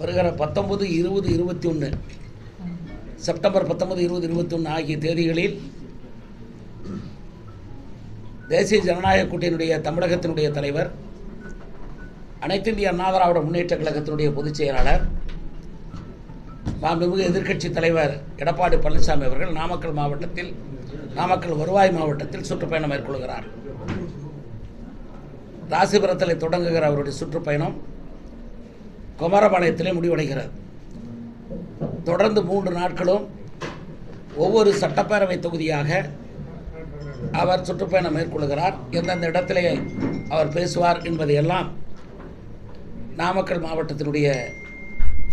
வருகிற பத்தொன்பது இருபது இருபத்தி ஒன்று செப்டம்பர் பத்தொன்பது இருபது இருபத்தி ஒன்று ஆகிய தேதிகளில் தேசிய ஜனநாயக கூட்டணியுடைய தமிழகத்தினுடைய தலைவர் அனைத்து இந்திய அண்ணா திராவிட முன்னேற்ற கழகத்தினுடைய பொதுச் செயலாளர் மாண்புமிகு எதிர்க்கட்சி தலைவர் எடப்பாடி பழனிசாமி அவர்கள் நாமக்கல் மாவட்டத்தில் நாமக்கல் வருவாய் மாவட்டத்தில் சுற்றுப்பயணம் மேற்கொள்கிறார். ராசிபுரத்தில் தொடங்குகிற அவருடைய சுற்றுப்பயணம் குமாரபாளையத்திலே முடிவடைகிறது. தொடர்ந்து மூன்று நாட்களும் ஒவ்வொரு சட்டப்பேரவை தொகுதியாக அவர் சுற்றுப்பயணம் மேற்கொள்கிறார். எந்தெந்த இடத்திலே அவர் பேசுவார் என்பதையெல்லாம் நாமக்கல் மாவட்டத்தினுடைய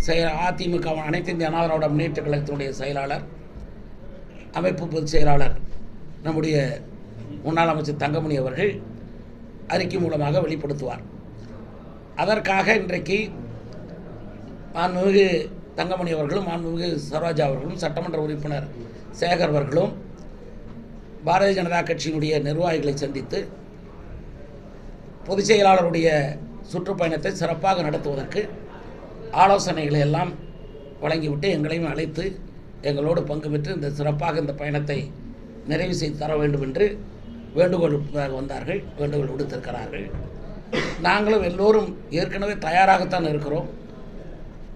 செயல் அதிமுக அனைத்து இந்திய அண்ணா முன்னேற்ற கழகத்தினுடைய செயலாளர் அமைப்பு பொதுச் செயலாளர் நம்முடைய முன்னாள் அமைச்சர் தங்கமணி அவர்கள் அறிக்கை மூலமாக வெளிப்படுத்துவார். அதற்காக இன்றைக்கு மாண்புமிகு தங்கமணி அவர்களும் மாண்புமிகு சரோஜா அவர்களும் சட்டமன்ற உறுப்பினர் சேகர் அவர்களும் பாரதிய ஜனதா கட்சியினுடைய நிர்வாகிகளை சந்தித்து பொதுச் செயலாளருடைய சுற்றுப்பயணத்தை சிறப்பாக நடத்துவதற்கு ஆலோசனைகளை எல்லாம் வழங்கிவிட்டு எங்களையும் அழைத்து எங்களோடு பங்கு பெற்று இந்த சிறப்பாக இந்த பயணத்தை நிறைவு செய்து தர வேண்டும் என்று வேண்டுகோள் வந்தார்கள் வேண்டுகோள் விடுத்திருக்கிறார்கள். நாங்களும் எல்லோரும் ஏற்கனவே தயாராகத்தான் இருக்கிறோம்.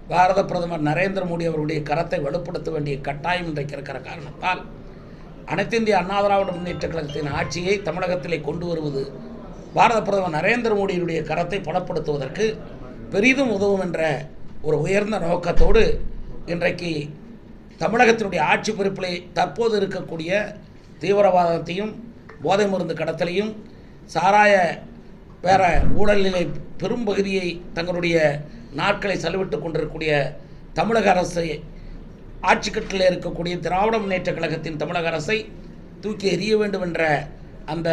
பாரத பிரதமர் நரேந்திர மோடி அவருடைய கரத்தை வலுப்படுத்த வேண்டிய கட்டாயம் இன்றைக்கு இருக்கிற காரணத்தால் அனைத்து இந்திய அண்ணா திராவிட முன்னேற்ற கழகத்தின் ஆட்சியை தமிழகத்திலே கொண்டு வருவது பாரத பிரதமர் நரேந்திர மோடியினுடைய கரத்தை பலப்படுத்துவதற்கு பெரிதும் உதவும் என்ற ஒரு உயர்ந்த நோக்கத்தோடு இன்றைக்கு தமிழகத்தினுடைய ஆட்சி பொறுப்பிலே தற்போது இருக்கக்கூடிய தீவிரவாதத்தையும் போதை மருந்து கடத்தலையும் சாராய வேற ஊழலிலே பெரும்பகுதியை தங்களுடைய நாட்களை செலவிட்டு கொண்டிருக்கக்கூடிய தமிழக அரசை ஆட்சிக்கட்டில் இருக்கக்கூடிய திராவிட முன்னேற்ற கழகத்தின் தமிழக அரசை தூக்கி எறிய வேண்டும் என்ற அந்த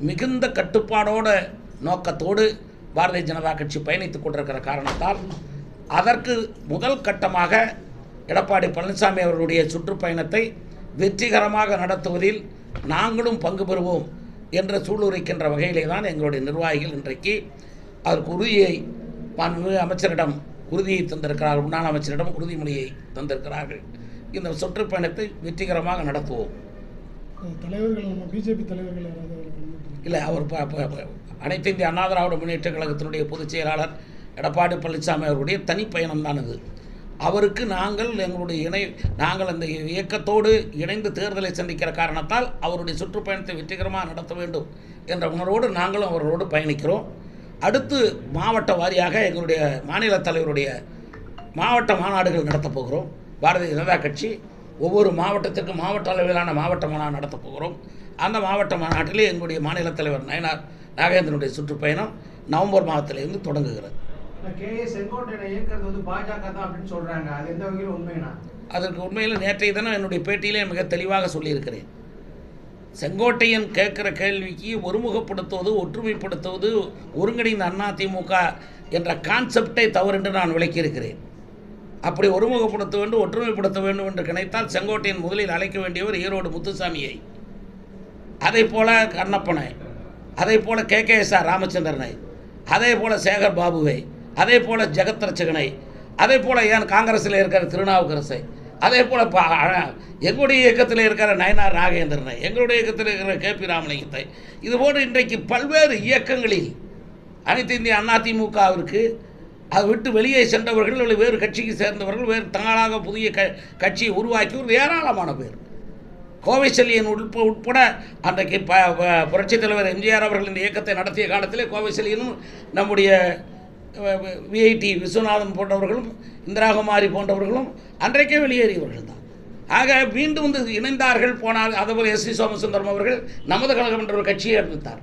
மிகுந்த கட்டுப்பாடோட நோக்கத்தோடு பாரதிய ஜனதா கட்சி பயணித்துக் கொண்டிருக்கிற காரணத்தால் அதற்கு முதல் கட்டமாக எடப்பாடி பழனிசாமி அவர்களுடைய சுற்றுப்பயணத்தை வெற்றிகரமாக நடத்துவதில் நாங்களும் பங்கு பெறுவோம் என்ற சூளுரைக்கின்ற வகையிலே தான் எங்களுடைய நிர்வாகிகள் இன்றைக்கு அதற்கு உறுதியை மாண்புமிகு அமைச்சரிடம் உறுதியை தந்திருக்கிறார்கள். முன்னாள் அமைச்சரிடம் உறுதிமொழியை தந்திருக்கிறார்கள். இந்த சுற்றுப்பயணத்தை வெற்றிகரமாக நடத்துவோம். தலைவர்கள் பிஜேபி இல்லை அவர் அனைத்து இந்திய அண்ணா திராவிட முன்னேற்ற கழகத்தினுடைய பொதுச் செயலாளர் எடப்பாடி பழனிசாமி அவருடைய தனிப்பயணம் தான் இது. அவருக்கு நாங்கள் எங்களுடைய இணை நாங்கள் அந்த இயக்கத்தோடு இணைந்து தேர்தலை சந்திக்கிற காரணத்தால் அவருடைய சுற்றுப்பயணத்தை வெற்றிகரமாக நடத்த வேண்டும் என்ற உணர்வோடு நாங்களும் அவர்களோடு பயணிக்கிறோம். அடுத்து மாவட்ட வாரியாக எங்களுடைய மாநில தலைவருடைய மாவட்ட மாநாடுகள் நடத்தப் போகிறோம். பாரதிய ஜனதா கட்சி ஒவ்வொரு மாவட்டத்திற்கும் மாவட்ட அளவிலான மாவட்ட மாநாடு நடத்தப் போகிறோம். அந்த மாவட்ட மாநாட்டிலே எங்களுடைய மாநில தலைவர் நயனார் நாகேந்திரனுடைய சுற்றுப்பயணம் நவம்பர் மாதத்திலிருந்து தொடங்குகிறது. அதற்கு உண்மையில் நேற்றைய தினம் என்னுடைய பேட்டியிலே மிக தெளிவாக சொல்லியிருக்கிறேன். செங்கோட்டையன் கேட்குற கேள்விக்கு ஒருமுகப்படுத்துவது ஒற்றுமைப்படுத்துவது ஒருங்கிணைந்த அதிமுக என்ற கான்செப்டை தவறு என்று நான் விளக்கியிருக்கிறேன். அப்படி ஒருமுகப்படுத்த வேண்டும் ஒற்றுமைப்படுத்த வேண்டும் என்று நினைத்தால் செங்கோட்டையன் முதலில் அழைக்க வேண்டியவர் ஈரோடு முத்துசாமியை. அதே போல கண்ணப்பனை அதே போல கே. கே. எஸ். ஆர். ராமச்சந்திரனை அதே போல சேகர் பாபுவை அதே போல ஜெகத் ரச்சகனை அதே போல ஏன் காங்கிரஸில் இருக்கிற திருநாவுக்கரசை அதே போல் பா எங்களுடைய இயக்கத்தில் இருக்கிற நயனார் நாகேந்திரனை எங்களுடைய இயக்கத்தில் இருக்கிற கே பி ராமலிங்கத்தை இதுபோன்று இன்றைக்கு பல்வேறு இயக்கங்களில் அனைத்து இந்திய அதிமுகவிற்கு அதை விட்டு வெளியே சென்றவர்கள் இல்லை வேறு கட்சிக்கு சேர்ந்தவர்கள் வேறு தங்களாக புதிய க கட்சியை உருவாக்கியவர் ஏராளமான பேர். கோவை செல்லியன் உட்ப உட்பட அன்றைக்கு ப ப- புரட்சித் தலைவர் எம்ஜிஆர் அவர்கள் இந்த இயக்கத்தை நடத்திய காலத்திலே கோவை செல்லியனும் நம்முடைய விஐடி விஸ்வநாதன் போன்றவர்களும் இந்திராகுமாரி போன்றவர்களும் அன்றைக்கே வெளியேறியவர்கள் தான் ஆக மீண்டும் வந்து இணைந்தார்கள் போனால் அதேபோல் எஸ் சி சோமசுந்தரம் அவர்கள் நமது கழகம் என்ற ஒரு கட்சியை அறிவித்தார்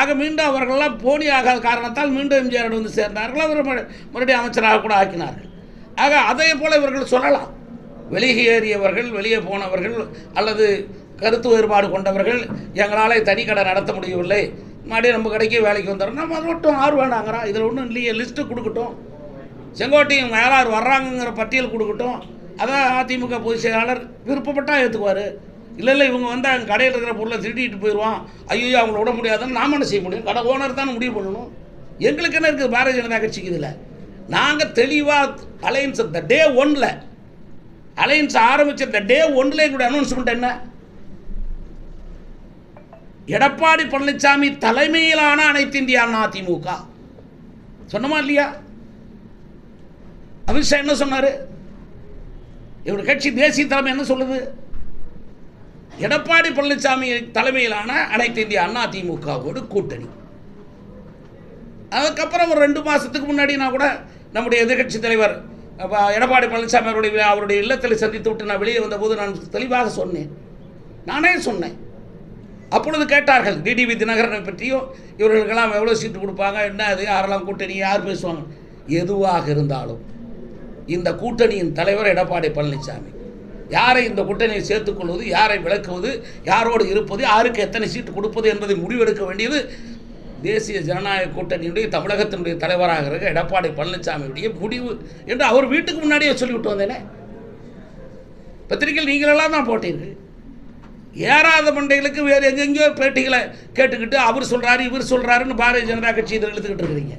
ஆக மீண்டும் அவர்களெல்லாம் போனி ஆகாத காரணத்தால் மீண்டும் எம்ஜிஆர் வந்து சேர்ந்தார்கள். அவர் மறுபடியும் அமைச்சராக கூட ஆக்கினார்கள். ஆக அதே போல் இவர்கள் சொல்லலாம். வெளியேறியவர்கள் வெளியே போனவர்கள் அல்லது கருத்து வேறுபாடு கொண்டவர்கள் எங்களால் தனி கடை நடத்த முடியவில்லை. மறுபடியும் நம்ம கடைக்கு வேலைக்கு வந்துடுறோம் நம்ம அது மட்டும் ஆறு வேணாங்கிறோம் இதில் ஒன்றும் இல்லையே லிஸ்ட்டு கொடுக்கட்டும். செங்கோட்டையும் யாரார் வர்றாங்கங்கிற பட்டியல் கொடுக்கட்டும். அதான் அதிமுக பொதுச் செயலாளர் விருப்பப்பட்டா ஏற்றுக்குவார் இல்லை இல்லை இவங்க வந்து அங்கே கடையில் இருக்கிற பொருளை திருடிட்டு போயிடுவான் ஐயோ அவங்கள விட முடியாதுன்னு நாம என்ன செய்ய முடியும்? கடை ஓனர் தானே முடிவு பண்ணணும். எங்களுக்கு என்ன இருக்குது? பாரதிய ஜனதா கட்சிக்கு இதில். நாங்கள் தெளிவாக அலையன்ஸ் த டே ஒன்னில் அலையன்ஸ் ஆரம்பித்த த டே ஒன்னில் எங்களுடைய அனௌன்ஸ்மெண்ட் என்ன? எடப்பாடி பழனிசாமி தலைமையிலான அனைத்து இந்திய அண்ணா திமுக சொன்னமா இல்லையா? அமித்ஷா என்ன சொன்னார்? இவர் கட்சி தேசிய தலைமை என்ன சொல்லுது? எடப்பாடி பழனிசாமி தலைமையிலான அனைத்து இந்திய அண்ணா திமுகவோடு கூட்டணி. அதுக்கப்புறம் ஒரு ரெண்டு மாதத்துக்கு முன்னாடி நான் கூட நம்முடைய எதிர்க்கட்சி தலைவர் எடப்பாடி பழனிசாமி அவருடைய அவருடைய இல்லத்தில் சந்தித்து விட்டு நான் வெளியே வந்தபோது நான் தெளிவாக சொன்னேன். நானே சொன்னேன். அப்பொழுது கேட்டார்கள் டிடிவி தினகரனை பற்றியும் இவர்களுக்கெல்லாம் எவ்வளோ சீட்டு கொடுப்பாங்க? என்ன அது? யாரெல்லாம் கூட்டணி? யார் பேசுவாங்க? எதுவாக இருந்தாலும் இந்த கூட்டணியின் தலைவர் எடப்பாடி பழனிசாமி. யாரை இந்த கூட்டணியை சேர்த்துக்கொள்வது யாரை விளக்குவது யாரோடு இருப்பது யாருக்கு எத்தனை சீட்டு கொடுப்பது என்பதை முடிவெடுக்க வேண்டியது தேசிய ஜனநாயக கூட்டணியுடைய தமிழகத்தினுடைய தலைவராக இருக்க எடப்பாடி பழனிசாமியுடைய முடிவு என்று அவர் வீட்டுக்கு முன்னாடியே சொல்லிவிட்டு வந்தேனே. பத்திரிகையில் நீங்களெல்லாம் தான் போட்டீர்கள். ஏறாத மண்டைகளுக்கு வேறு எங்கெங்கேயோ பேட்டிகளை கேட்டுக்கிட்டு அவர் சொல்கிறாரு இவர் சொல்கிறாருன்னு பாரதிய ஜனதா கட்சி இதில் எழுத்துக்கிட்டு இருக்கிறீங்க.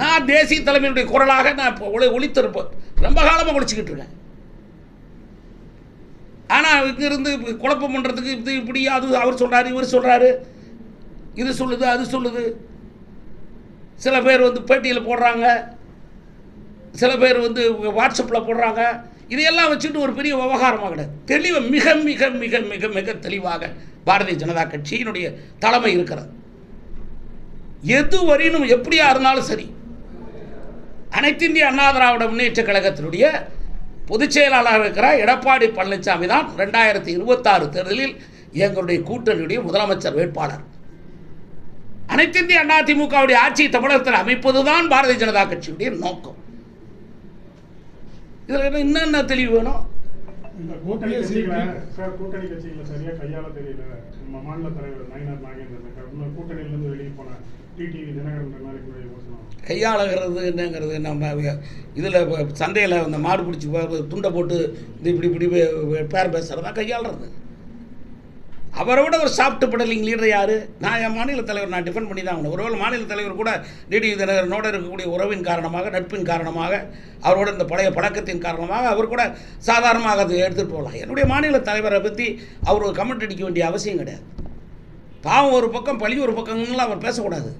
நான் தேசிய தலைமையினுடைய குரலாக நான் இப்போ ஒளி ஒளித்திருப்பேன் ரொம்ப காலமாக ஒழிச்சிக்கிட்டு இருக்கேன். ஆனால் இங்கிருந்து குழப்பம் பண்ணுறதுக்கு இது இப்படி அது அவர் சொல்கிறாரு இவர் சொல்கிறாரு இது சொல்லுது அது சொல்லுது. சில பேர் வந்து பேட்டியில் போடுறாங்க. சில பேர் வந்து வாட்ஸ்அப்பில் போடுறாங்க. இதையெல்லாம் வச்சுட்டு ஒரு பெரிய விவகாரமாக கிடையாது. தெளிவு மிக மிக மிக மிக மிக தெளிவாக பாரதிய ஜனதா கட்சியினுடைய தலைமை இருக்கிறது. எது வரையினும் எப்படியா இருந்தாலும் சரி அனைத்து இந்திய அண்ணா திராவிட முன்னேற்ற கழகத்தினுடைய பொதுச் செயலாளராக இருக்கிற எடப்பாடி பழனிசாமி தான் ரெண்டாயிரத்தி இருபத்தாறு தேர்தலில் எங்களுடைய கூட்டணியுடைய முதலமைச்சர் வேட்பாளர். அனைத்திந்திய இந்திய அண்ணா திமுகவுடைய ஆட்சியை தமிழகத்தில் அமைப்பதுதான் பாரதிய ஜனதா கட்சியுடைய நோக்கம். இதில் என்ன என்னென்ன தெளிவு வேணும்? இந்த கூட்டணி கட்சிகளை சரியா கையாள தெரியல. நம்ம மாநில தலைவர் நயினார் நாகேந்திரன் இருக்கார். இன்னும் கூட்டணியில இருந்து வெளியே போன டிடிவி தினகரன் முன்னாடி யோசனை கையாளுகிறது என்னங்கிறது நம்ம இதில் சந்தையில் அந்த மாடு பிடிச்சி துண்டை போட்டு இது இப்படி இப்படி பேர் பேசுகிறதா கையாளுறது. அவரை விட ஒரு சாப்பிட்டு படலிங் லீடர் யார்? நான் என் மாநில தலைவர் நான் டிஃபெண்ட் பண்ணி தான் ஆகணும். ஒருவேளை மாநில தலைவர் கூட டிடி தினகரனோட இருக்கக்கூடிய உறவின் காரணமாக நட்பின் காரணமாக அவரோட இந்த பழைய பழக்கத்தின் காரணமாக அவர் கூட சாதாரணமாக அதை எடுத்துகிட்டு போகலாம். என்னுடைய மாநில தலைவரை பற்றி அவர் ஒரு கமெண்ட் அடிக்க வேண்டிய அவசியம் கிடையாது. பாவம் ஒரு பக்கம் பழி ஒரு பக்கம்லாம் அவர் பேசக்கூடாது.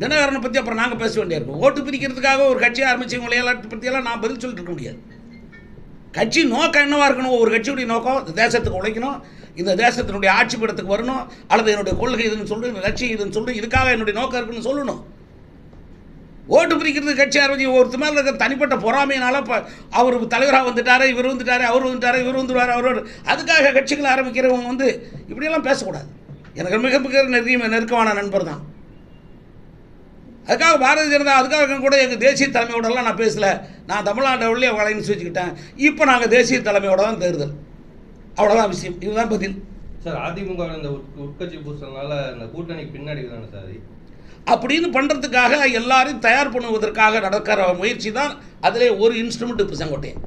தினகரனை பற்றி அப்புறம் நாங்கள் பேச வேண்டியிருக்கும் ஓட்டு பிரிக்கிறதுக்காக ஒரு கட்சி ஆரம்பிச்சவங்களையெல்லாம் பற்றியெல்லாம் நான் பதில் சொல்லிட்டு இருக்க முடியாது. கட்சி நோக்கம் என்னவாக இருக்கணும்? ஒரு கட்சியுடைய நோக்கம் தேசத்துக்கு உழைக்கணும். இந்த தேசத்தினுடைய ஆட்சி படத்துக்கு வரணும் அல்லது என்னுடைய கொள்கை இதுன்னு சொல்லு லட்சியம் இதுன்னு சொல்லு இதுக்காக என்னுடைய நோக்கம் இருக்குன்னு சொல்லணும். ஓட்டு பிரிக்கிறது கட்சி ஆரம்பிச்சு ஒருத்தர் மேலே இருக்கிற தனிப்பட்ட பொறாமையினால இப்போ அவர் தலைவராக வந்துட்டார் இவர் வந்துட்டார் அவர் வந்துட்டார் இவர் வந்துடுவார் அவர் அதுக்காக கட்சிகளை ஆரம்பிக்கிறவங்க வந்து இப்படியெல்லாம் பேசக்கூடாது. எனக்கு மிக மிக நெருங்கிய நெருக்கமான நண்பர் தான். அதுக்காக பாரதிய ஜனதா அதுக்காக கூட எங்கள் தேசிய தலைமையோடலாம் நான் பேசலை. நான் தமிழ்நாட்டை வழியே வளைன்னு வச்சுக்கிட்டேன் இப்போ நாங்கள் தேசிய தலைமையோட தான் தேர்தல். அவ்வளோதான் விஷயம். இதுதான் பதில். சார் அதிமுக இந்த உட்- உட்கட்சி பூசல்னால இந்த கூட்டணிக்கு பின்னாடி தானே சார்? அப்படின்னு பண்ணுறதுக்காக எல்லாரையும் தயார் பண்ணுவதற்காக நடக்கிற முயற்சி தான் அதிலே ஒரு இன்ஸ்ட்ருமெண்ட் இப்போ செங்கோட்டையன்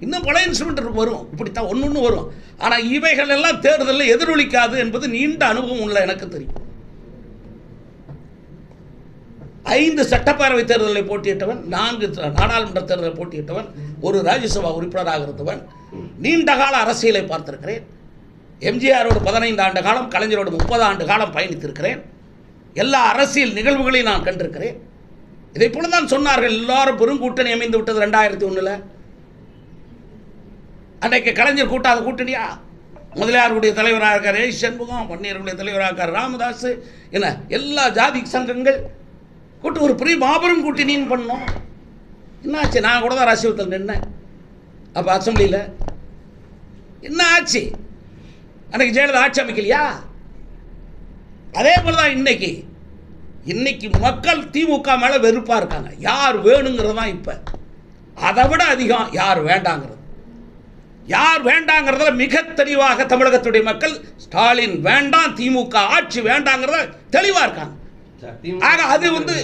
இன்னும் பல இன்ஸ்ட்ருமெண்ட் வரும். இப்படித்தான் ஒன்று ஒன்று வரும். ஆனால் இவைகள் எல்லாம் தேர்தலில் எதிரொலிக்காது என்பது நீண்ட அனுபவம் உள்ள எனக்கு தெரியும். ஐந்து சட்டப்பேரவை தேர்தலில் போட்டியிட்டவன் நான்கு நாடாளுமன்ற தேர்தலில் போட்டியிட்டவன் ஒரு ராஜ்யசபா உறுப்பினராக இருந்தவன் நீண்டகால அரசியலை பார்த்திருக்கிறேன். எம்ஜிஆரோடு பதினைந்து ஆண்டு காலம் கலைஞரோடு முப்பது ஆண்டு காலம் பயணித்திருக்கிறேன். எல்லா அரசியல் நிகழ்வுகளையும் நான் கண்டிருக்கிறேன். இதை போல தான் சொன்னார்கள் எல்லாரும் பெருங்கூட்டணி அமைந்து விட்டது ரெண்டாயிரத்தி ஒன்றில் அன்றைக்கு கலைஞர் கூட்டாத கூட்டணியா? முதலியாருடைய தலைவராக இருக்கார் ஏ சண்முகம் பன்னீருடைய தலைவராக இருக்கார் ராமதாஸ் என்ன எல்லா ஜாதி சங்கங்கள். கூட்டு ஒரு பெரிய மாபெரும் கூட்டணின்னு பண்ணோம். என்னாச்சு? நான் கூட தான் ராசிவத்தில் நின்னேன். அப்போ அசம்பிளியில் என்ன ஆச்சு? அன்னைக்கு ஜெயலலிதா ஆட்சி அமைக்கலையா? அதே போல தான் இன்னைக்கு. இன்னைக்கு மக்கள் திமுக மேலே வெறுப்பாக இருக்காங்க. யார் வேணுங்கிறது தான் இப்போ. அதை விட அதிகம் யார் வேண்டாங்கிறது. யார் வேண்டாங்கிறதுல மிக தெளிவாக தமிழகத்துடைய மக்கள் ஸ்டாலின் வேண்டாம் திமுக ஆட்சி வேண்டாங்கிறத தெளிவாக இருக்காங்க. ஆக அது வந்து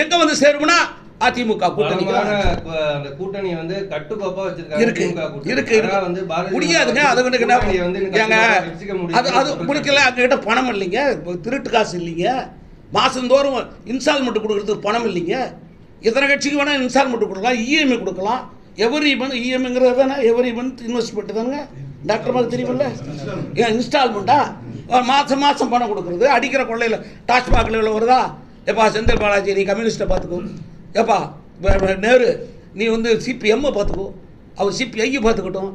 எங்க வந்து சேரும்னா அதிமுக கூட்டணிக்கு பலமான தான். கு- அந்த கூட்டணி வந்து கட்டுக்கோப்பா வச்சிருக்காங்க இருக்கு கூட்டணி. வந்து முடியாதுங்க. அது வந்து ஏங்க அது அது. முடிக்கல அங்ககிட்ட பணம் இல்லைங்க? திருட்டு காசு இல்லைங்க? மாதந்தோறும் இன்ஸ்டால்மெண்ட் கொடுக்கறதுக்கு பணம் இல்லைங்க? எத்தனை கட்சிக்கு வேணால் இன்ஸ்டால்மெண்ட் கொடுக்கலாம் இஎம்ஐ கொடுக்கலாம். எவரி மந்த் இஎம்ஐங்கிறது தானே? எவரி மந்த் இன்வெஸ்ட்மெண்ட் தானே டாக்டர் மாதிரி தெரியுமில்ல? ஏன் இன்ஸ்டால்மெண்ட்டா மாதம் மாதம் பணம் கொடுக்குறது. அடிக்கிற கொள்ளையில் டாஸ்மாகில் வருதா? எப்பா செந்தில் பாலாஜி நீ கம்யூனிஸ்ட்டை பார்த்துக்கோ. ஏப்பா நேரு நீ வந்து சிபிஎம்மை பார்த்துக்கோ. அவர் சிபிஐயை பார்த்துக்கிட்டோம்.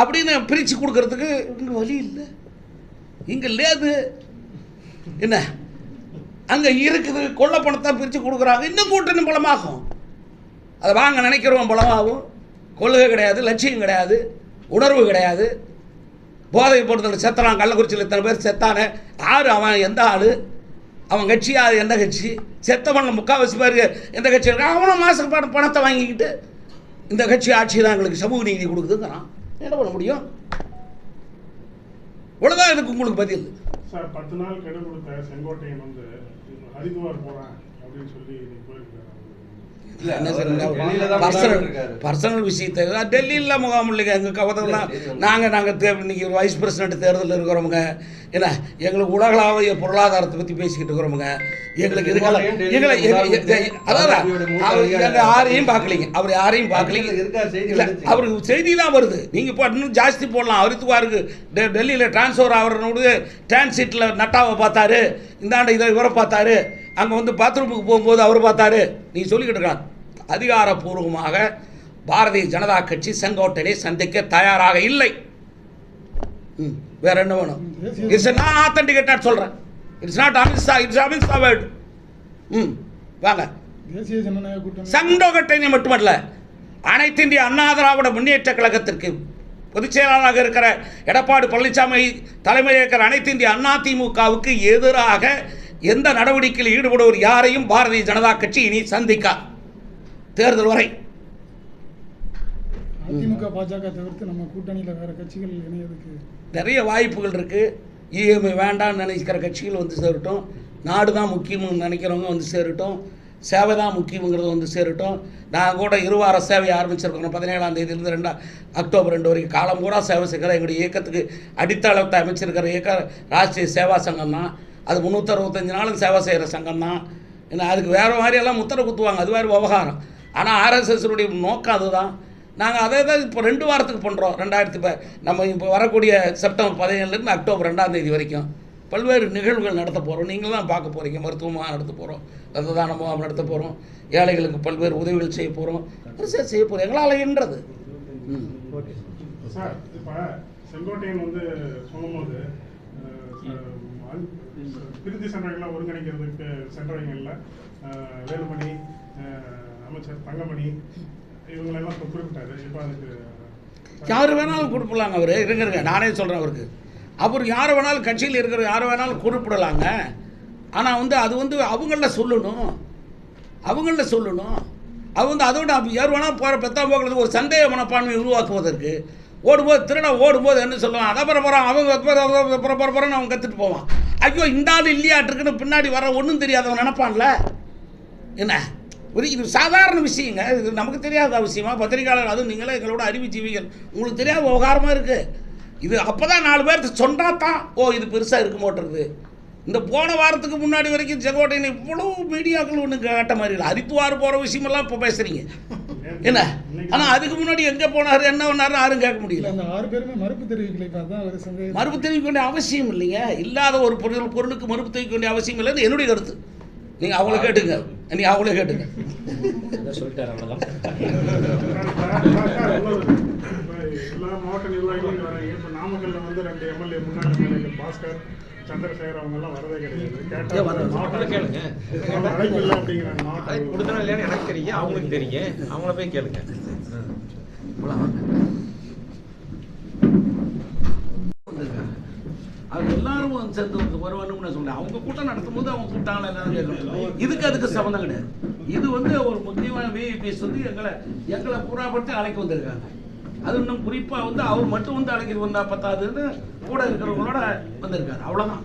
அப்படின்னு பிரித்து கொடுக்கறதுக்கு இங்கே வழி இல்லை. இங்கே லேது என்ன? அங்கே இருக்குது கொள்ள பணத்தை பிரித்து கொடுக்குறாங்க. இன்னும் கூட்டணி பலமாகும். அதை வாங்க நினைக்கிறவன் பலமாகும். கொள்கை கிடையாது லட்சியம் கிடையாது உணர்வு கிடையாது. போதை பொருட்கள் செத்தலாம் கள்ளக்குறிச்சியில் இத்தனை பேர் செத்தானே. யார் அவன்? எந்த ஆள்? அவன் கட்சியா அது எந்த கட்சி? செத்தவன்ல முக்கால்வாசி பேர் எந்த கட்சி இருக்கான் அவனும் மாதம் பணம் பணத்தை வாங்கிக்கிட்டு இந்த கட்சி ஆட்சி தான் எங்களுக்கு சமூக நீதி கொடுக்குதுங்கிறான். என்ன பண்ண முடியும்? இவ்வளோதான் இதுக்கு உங்களுக்கு பதில்? சார் பத்து நாள் கெடு கொடுத்த செங்கோட்டையன் வந்து ஹரிதுவார் போகிறேன் அப்படின்னு சொல்லி இன்னைக்கு பர்சனல் விஷயத்தை டெல்லியில் முகாம் இல்லைங்க எங்கள் சரி, நாங்கள் நாங்கள் இன்னைக்கு வைஸ் பிரசிடென்ட் தேர்தலில் இருக்கிறவங்க என்ன எங்களுக்கு உலகளாவிய பொருளாதாரத்தை பற்றி பேசிக்கிட்டு இருக்கிறவங்க எங்களுக்கு டெல்லியில எங்களை அதான் யாரையும் பார்க்கலீங்க. அவர் யாரையும் பார்க்கலீங்க. இல்ல. அவருக்கு செய்தி தான் வருது. நீங்கள் இப்போ இன்னும் ஜாஸ்தி போடலாம். ஹரித்துவாருக்கு டெ டெல்லியில் டிரான்ஸ்ஃபர் ஆகிறனோடு டிரான்சிட்டில் நட்டாவை பார்த்தாரு. இந்தாண்ட இதை இவரை பார்த்தாரு. அங்கே வந்து பாத்ரூமுக்கு போகும்போது அவர் பார்த்தாரு. நீ சொல்லிக்கிட்டு இருக்கான் அதிகாரப்பூர்வமாக பாரதிய ஜனதா கட்சி செங்கோட்டனை சந்திக்க தயாராக இல்லை. வேற என்ன வேணும்? இட்ஸ் நான் ஆத்தன்டிகேட்டட் சொல்கிறேன் it's not Amit Shah it's Amit Shah word ம் வாங்க. சங்கோகட்டணி மட்டுமல்ல அனைத்து இந்திய அண்ணா திராவிட முன்னேற்ற கழகத்திற்கு பொதுச் செயலாளராக இருக்கிற எடப்பாடி பழனிசாமி தலைமையில் இருக்கிற அனைத்து இந்திய அண்ணா திமுகவுக்கு எதிராக எந்த நடவடிக்கையில் ஈடுபடுவோர் யாரையும் பாரதிய ஜனதா கட்சி இனி சந்திக்கா தேர்தல் வரை. அதிமுக பாஜக தவிர்த்து நம்ம கூட்டணியில் வேற கட்சிகள் இணையதுக்கு நிறைய வாய்ப்புகள் இருக்குது இஎம்ஐ வேண்டாம்னு நினைக்கிற கட்சிகள் வந்து சேரட்டும். நாடு தான் முக்கியம்னு நினைக்கிறவங்க வந்து சேரட்டும். சேவை தான் முக்கியங்கிறது வந்து சேரட்டும். நான் கூட இருவார சேவை ஆரம்பிச்சிருக்கோம் பதினேழாம் தேதியிலிருந்து ரெண்டா அக்டோபர் ரெண்டு வரைக்கும். காலம் பூரா சேவை செய்கிற எங்களுடைய இயக்கத்துக்கு அடித்தளத்தை அமைச்சிருக்கிற இயக்க ராஷ்ட்ரிய சேவா சங்கம் தான். அது முந்நூற்றறுபத்தஞ்சு நாளும் சேவை செய்கிற சங்கம் தான் ஏன்னா அதுக்கு வேறு மாதிரியெல்லாம் முத்திரை குத்துவாங்க. அது வேறு விவகாரம். ஆனால் ஆர்எஸ்எஸ்னுடைய நோக்கம் அதுதான். நாங்கள் அதே தான் இப்போ ரெண்டு வாரத்துக்கு பண்ணுறோம் ரெண்டாயிரத்தி இப்போ நம்ம இப்போ வரக்கூடிய செப்டம்பர் பதினேழுலேருந்து அக்டோபர் ரெண்டாம் தேதி வரைக்கும் பல்வேறு நிகழ்வுகள் நடத்த போகிறோம் நீங்களும் தான் பார்க்க போகிறீங்க மருத்துவ முகாம் நடத்த போகிறோம் ரத்த தான முகாம் நடத்த போகிறோம் ஏழைகளுக்கு பல்வேறு உதவிகள் செய்ய போகிறோம் சரி செய்ய போகிறோம் எங்களால் என்றது ம் சார் இப்போ செங்கோட்டையன் வந்து சொல்லும்போது அஹ், அஹ், திருத்தி சென்றவங்களை ஒருங்கிணைக்கிறதுக்கு சென்றவங்களில் வேலுமணி அமைச்சர் தங்கமணி இவங்களெல்லாம் இப்போ குறிப்பிட்டாரு. இப்போ அதுக்கு யார் வேணாலும் குறிப்பிடலாங்க அவர். இருங்க இருங்க. நானே சொல்கிறேன் அவருக்கு. அவர் யார் வேணாலும் கட்சியில் இருக்கிற யார் வேணாலும் குறிப்பிடலாங்க. ஆனால் வந்து அது வந்து அவங்கள சொல்லணும். அவங்கள சொல்லணும். அது வந்து அதோட யார் வேணால் போகிற பெத்தா போகிறது ஒரு சந்தேக மனப்பான்மை உருவாக்குவதற்கு ஓடும்போது திருட ஓடும்போது என்ன சொல்லுவான்? அதை பிற போகிறான் அவங்க பிற பிறன்னு அவன் கற்றுட்டு போவான். ஐயோ இந்த ஆள் இல்லையாட்டிருக்குன்னு பின்னாடி வர ஒன்றும் தெரியாதவன் நினப்பான்ல? என்ன? ஒரு இது சாதாரண விஷயங்க. இது நமக்கு தெரியாத விஷயமா? பத்திரிகையாளர் அதுவும் நீங்களே எங்களோட அறிவுஜீவிகள் உங்களுக்கு தெரியாத விவகாரமாக இருக்குது இது அப்போ தான் நாலு பேர்த்து சொன்னா தான் ஓ இது பெருசாக இருக்க மாட்டேங்குது இந்த போன வாரத்துக்கு முன்னாடி வரைக்கும் செங்கோட்டையன் இவ்வளோ மீடியாக்கள் ஒன்று கேட்ட மாதிரி இல்லை. அரித்துவார் போகிற விஷயமெல்லாம் இப்போ பேசுகிறீங்க என்ன? ஆனால் அதுக்கு முன்னாடி எங்கே போனார் என்ன பண்ணாரு யாரும் கேட்க முடியல. அந்த ஆறு பேருமே மறுப்பு தெரிவிக்கல மறுப்பு தெரிவிக்க வேண்டிய அவசியம் இல்லைங்க. இல்லாத ஒரு பொருள் பொருளுக்கு மறுப்பு தெரிவிக்க வேண்டிய அவசியம் இல்லைன்னு என்னுடைய கருத்து. நீங்கள் அவங்கள கேட்டுங்க. நீங்கள் அவங்களே கேட்டுங்க. சொல்லிட்டாரு எல்லா மாவட்ட நிர்வாகிகளும் நாமக்கல்ல வந்து ரெண்டு எம்எல்ஏ பாஸ்கர் சந்திரசேகர் அவங்க எல்லாம் வரதே கிடையாது. கேளுங்க. அது கொடுத்தனா இல்லையான்னு எனக்கு தெரியும் அவங்களுக்கு தெரியும் அவங்கள போய் கேளுங்க. அவங்க எல்லாரும் வந்து சேர்ந்து வந்து வருவானுன்னு நான் சொல்றேன். அவங்க கூட்டம் நடத்தும் போது அவங்க கூட்டாங்களா எல்லாரும் இதுக்கு அதுக்கு சம்மந்தம் கிடையாது. இது வந்து ஒரு முக்கியமான விஐபிஎஸ் வந்து எங்களை எங்களை பூராப்படுத்தி அழைக்க வந்திருக்காங்க. அது இன்னும் குறிப்பாக வந்து அவர் மட்டும் வந்து அழைக்கிறது வந்தால் பத்தாதுன்னு கூட இருக்கிறவங்களோட வந்திருக்காரு. அவ்வளோதான்